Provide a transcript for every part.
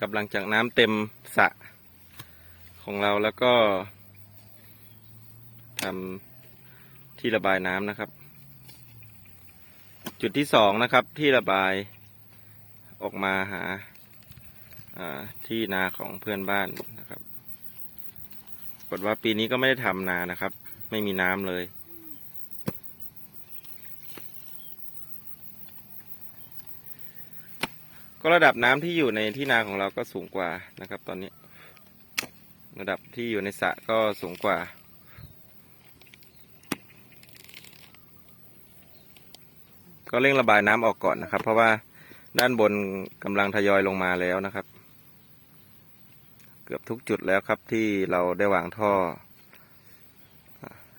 กับหลังจากน้ำเต็มสระของเราแล้วก็ทำที่ระบายน้ำนะครับ จุดที่สองนะครับที่ระบายออกมาหาอ่าที่นาของเพื่อนบ้านนะครับปรากฏว่าปีนี้ก็ไม่ได้ทำนานะครับ ไม่มีน้ำเลย ก็ระดับน้ำที่อยู่ในที่นาของเราก็สูงกว่านะครับ ตอนนี้ ระดับที่อยู่ในสระก็สูงกว่า ก็เร่งระบายน้ำออกก่อนนะครับ เพราะว่าด้านบนกำลังทยอยลงมาแล้วนะครับ เกือบทุกจุดแล้วครับที่เราได้วางท่อ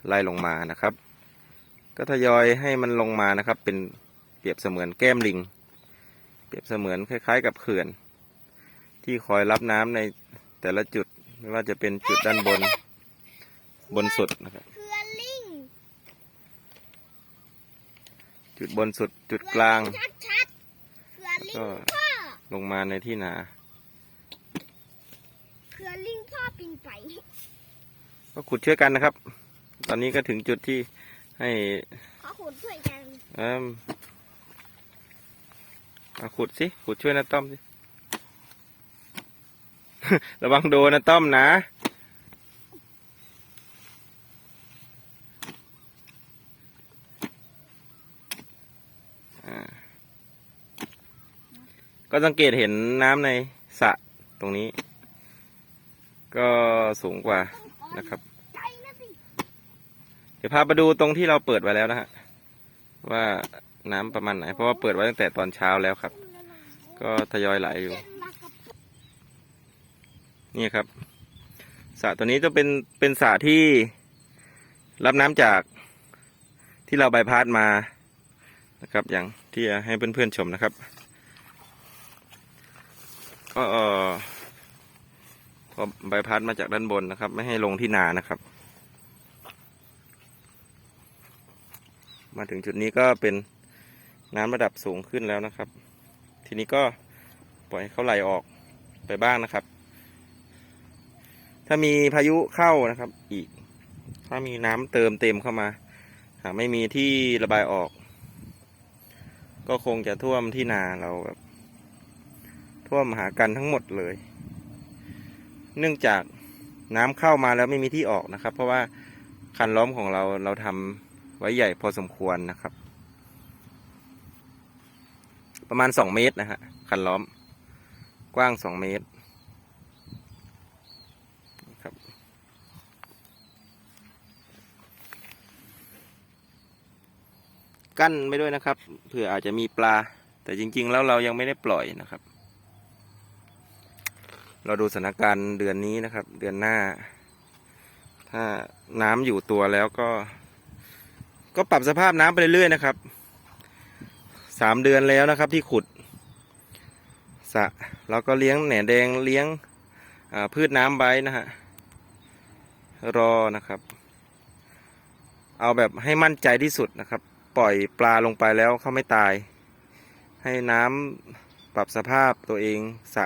ไล่ลงมานะครับ ก็ทยอยให้มันลงมานะครับ เป็นเปรียบเสมือนแก้มลิง เปรียบเสมือนคล้าย ๆ กับเขื่อน ที่คอยรับน้ำในแต่ละจุดไม่ว่าจะเป็นจุดด้านบน บนสุดนะครับเพื่อนลิงจุดบนสุดจุดกลางชัดชัดๆเพื่อนลิงก็พ่อลงมาในที่นาเพื่อนลิงพ่อปินไปก็ขุดช่วยกันนะครับ ตอนนี้ก็ถึงจุดที่ให้ขอขุดช่วยกัน เอาขุดสิ ขุดช่วยนะต้อมสิ ระวังโดนนะต้อมนะ ก็สังเกตเห็นน้ำในสระตรงนี้ ก็สูงกว่านะครับ เดี๋ยวพาไปดูตรงที่เราเปิดไว้แล้วนะฮะ ว่า น้ำประมาณไหน เพราะว่าเปิดไว้ตั้งแต่ตอนเช้าแล้วครับ ก็ทยอยไหลอยู่ นี่ครับสระตัวนี้จะเป็นเป็นสระที่รับน้ำจากที่เราใบพาสมานะครับ อย่างที่จะให้เพื่อนๆชมนะครับ ก็เอ่อพอใบพาสมาจากด้านบนนะครับ ไม่ให้ลงที่นานะครับ มาถึงจุดนี้ก็เป็น น้ำระดับสูงขึ้นแล้วนะครับ ทีนี้ก็ปล่อยให้เขาไหลออกไปบ้างนะครับ ถ้ามีพายุเข้านะครับ อีก ถ้ามีน้ำเติมเต็มเข้ามา หากไม่มีที่ระบายออก ก็คงจะท่วมที่นาเราแบบท่วมหากันทั้งหมดเลย เนื่องจากน้ำเข้ามาแล้วไม่มีที่ออกนะครับ เพราะว่าคันล้อมของเราเราทำไว้ใหญ่พอสมควรนะครับ ประมาณสองเมตรนะฮะคันล้อม กว้างสองเมตรครับกั้นไม่ด้วยนะครับเผื่ออาจจะมีปลา แต่จริง ๆ แล้วเรายังไม่ได้ปล่อยนะครับ เราดูสถานการณ์เดือนนี้นะครับ เดือนหน้า ถ้าน้ำอยู่ตัวแล้วก็ ก็ปรับสภาพน้ำไปเรื่อยๆนะครับ สามเดือนแล้วนะครับที่ขุดสะแล้วก็เลี้ยงแหนแดงเลี้ยงพืชน้ำไว้นะฮะรอนะครับ เอาแบบให้มั่นใจที่สุดนะครับ ปล่อยปลาลงไปแล้วเขาไม่ตาย ให้น้ำปรับสภาพตัวเองสะ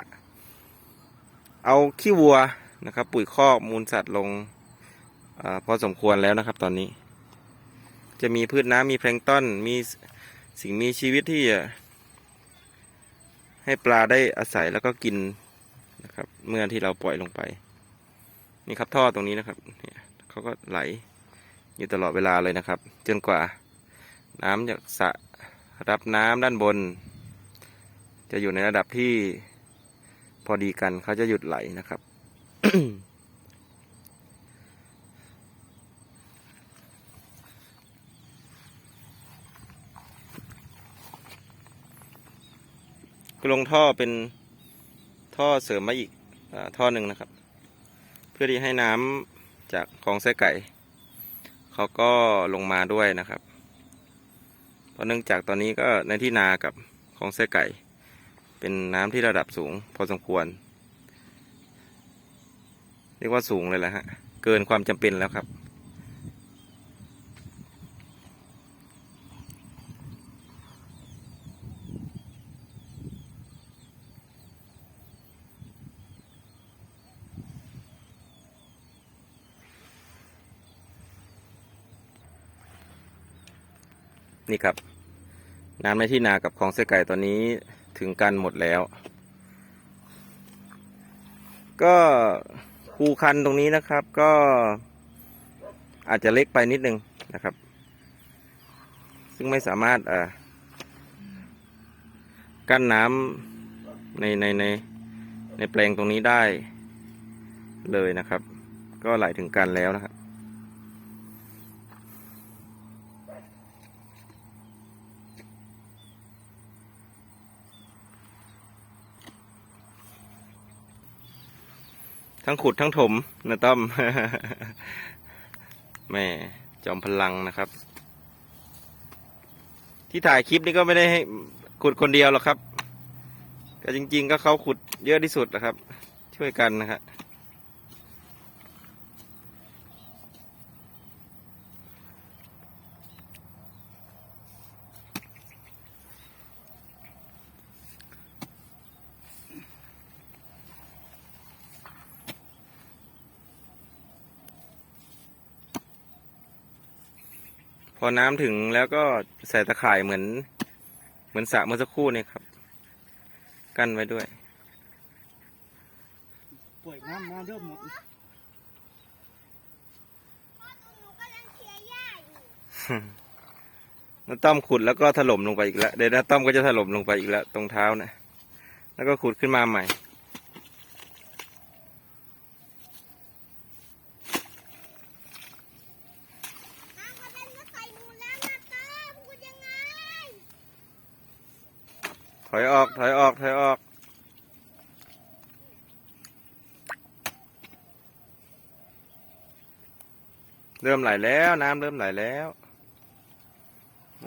เอาขี้วัวนะครับ ปุ๋ยคอกมูลสัตว์ลงอพอสมควรแล้วนะครับตอนนี้ จะมีพืชน้ำมีแพลงต้นมี สิ่งมีชีวิตที่ให้ปลาได้อาศัยแล้วก็กินนะครับ เมื่อที่เราปล่อยลงไป นี่ครับท่อตรงนี้นะครับเนี่ยเขาก็ไหลอยู่ตลอดเวลาเลยนะครับ จนกว่า น้ำจากสระรับน้ำด้านบน จะอยู่ในระดับที่พอดีกันเขาจะหยุดไหลนะครับ ก็ ลงท่อเป็นท่อเสริมมาอีกอท่อหนึ่งนะครับ เพื่อที่ให้น้ำจากคลองไส้ไก่ เขาก็ลงมาด้วยนะครับ เพราะเนื่องจากตอนนี้ก็ในที่นากับคลองไส้ไก่ เป็นน้ำที่ระดับสูง พอสมควร เรียกว่าสูงเลยแหละฮะ เกินความจำเป็นแล้วครับ นี่ครับ น้ำในที่นากับคลองเสอไก่ตอนนี้ถึงกันหมดแล้ว ก็คูคันตรงนี้นะครับ ก็อาจจะเล็กไปนิดนึงนะครับ ซึ่งไม่สามารถอ่ากั้นน้ำในในในในแปลงตรงนี้ได้เลยนะครับ ก็ไหลถึงกันแล้วนะครับ ทั้งขุดทั้งถมนะต้อมแม่จอมพลังนะครับ ที่ถ่ายคลิปนี้ก็ไม่ได้ให้ขุดคนเดียวหรอกครับ แต่จริง ๆ ก็เขาขุดเยอะที่สุดนะครับ ช่วยกันนะครับ อน้ำถึงแล้วก็ใส่ตะข่ายเหมือน เหมือนสระเมื่อสักครู่เนี่ยครับ กั้นไว้ด้วยปล่อยน้ำมาเริ่มหมดพ่อตัวหนูกำลังเคลียร์หญ้าอยู่น้าต้อมขุดแล้วก็ถล่มลงไปอีกแล้วเดี๋ยวน้าต้อมก็จะถล่มลงไปอีกแล้วตรงเท้านะแล้วก็ขุดขึ้นมาใหม่ น้ำกระเด็นก็ใส่หนูแล้วนะตาพูดยังไง ถ อยออกถอยออกถอยออกเริ่มไหลแล้วน้ำเริ่มไหลแล้ว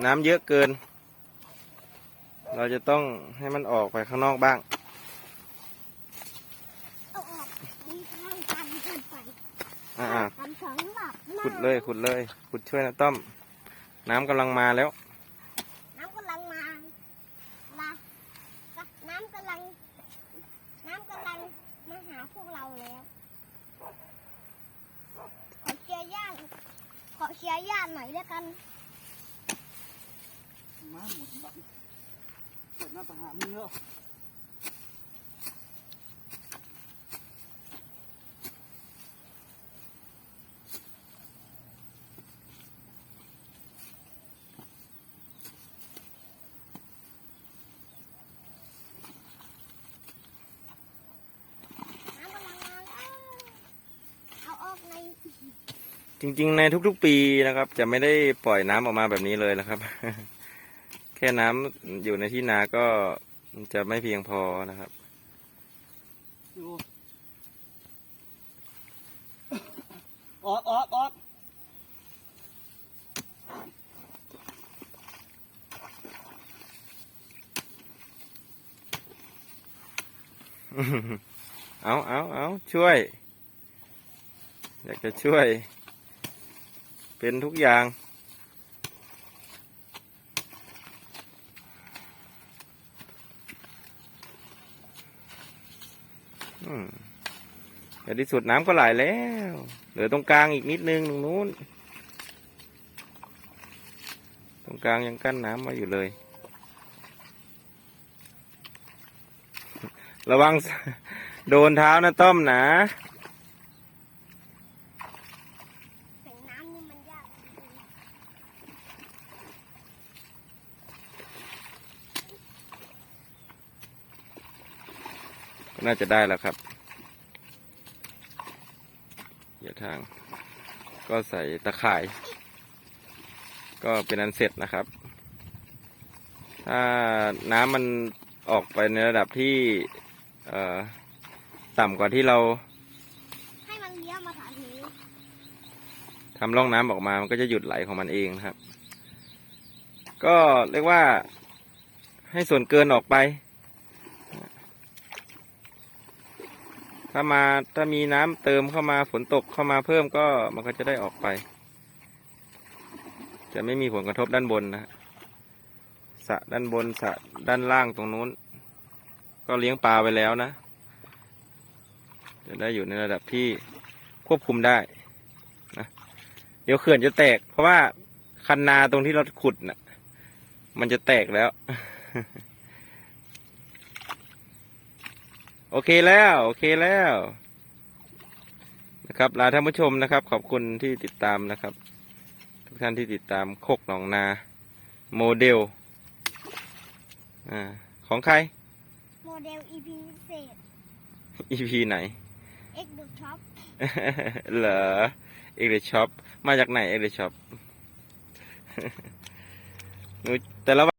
น้ำเยอะเกิน เราจะต้องให้มันออกไปข้างนอกบ้างเอาออกมีทางกันขึ้นไปอ่าทำสองหลับๆขุดเลยขุดเลยขุดช่วยนะต้อม น้ำกำลังมาแล้ว น้ำกำลังมาละน้ำกำลัง น้ำกำลังมาหาพวกเราแล้ว ขอเคลียร์หญ้าขอเคลียร์หญ้าหน่อยแล้วกัน มาหมดบังเปิดห น้าต่างหามีเยอะน้ำกำลังมาแล้วเอาออกในจริง ๆ ในทุก ๆ ปีนะครับ จะไม่ได้ปล่อยน้ำออกมาแบบนี้เลยนะครับ แค่น้ำอยู่ในที่นาก็จะไม่เพียงพอนะครับดูออกออกออกเอาเอาเอาช่วย อยากจะช่วย เป็นทุกอย่าง อืมแต่ที่สุดน้ำก็ไหลแล้ว เหลือตรงกลางอีกนิดนึงตรงนู้น ตรงกลางยังกั้นน้ำมาอยู่เลย ระวังโดนเท้านะต้อมนะ แสงน้ำนี่มันยากจริง ก็ น่าจะได้แล้วครับเดี๋ยวทาง ก็ใส่ตะข่าย ก็เป็นอันเสร็จนะครับ ถ้าน้ำมันออกไปในระดับที่ต่ำกว่าที่เรา ให้มันเลี้ยวมาทานี้ทำร่องน้ำออกมา มันก็จะหยุดไหลของมันเองครับ ก็เรียกว่าให้ส่วนเกินออกไป ถ้ามาถ้ามีน้ำเติมเข้ามาฝนตกเข้ามาเพิ่มก็มันก็จะได้ออกไป จะไม่มีผลกระทบด้านบนนะสะด้านบนสะด้านล่างตรงนู้น ก็เลี้ยงปลาไปแล้วนะ จะได้อยู่ในระดับที่ควบคุมได้นะเดี๋ยวเขื่อนจะแตก เพราะว่าคันนาตรงที่เราขุดน่ะ มันจะแตกแล้ว โอเคแล้ว โอเคแล้วนะครับลาท่านผู้ชมนะครับ ขอบคุณที่ติดตามนะครับ ทุกท่านที่ติดตามโคกหนองนาโมเดลอ่าของใคร โมเดล EP พิเศษ EP ไหน X The Shop เหรอเอกเดช็อปมาจากไหนเอกเดช็อปแต่ละวัน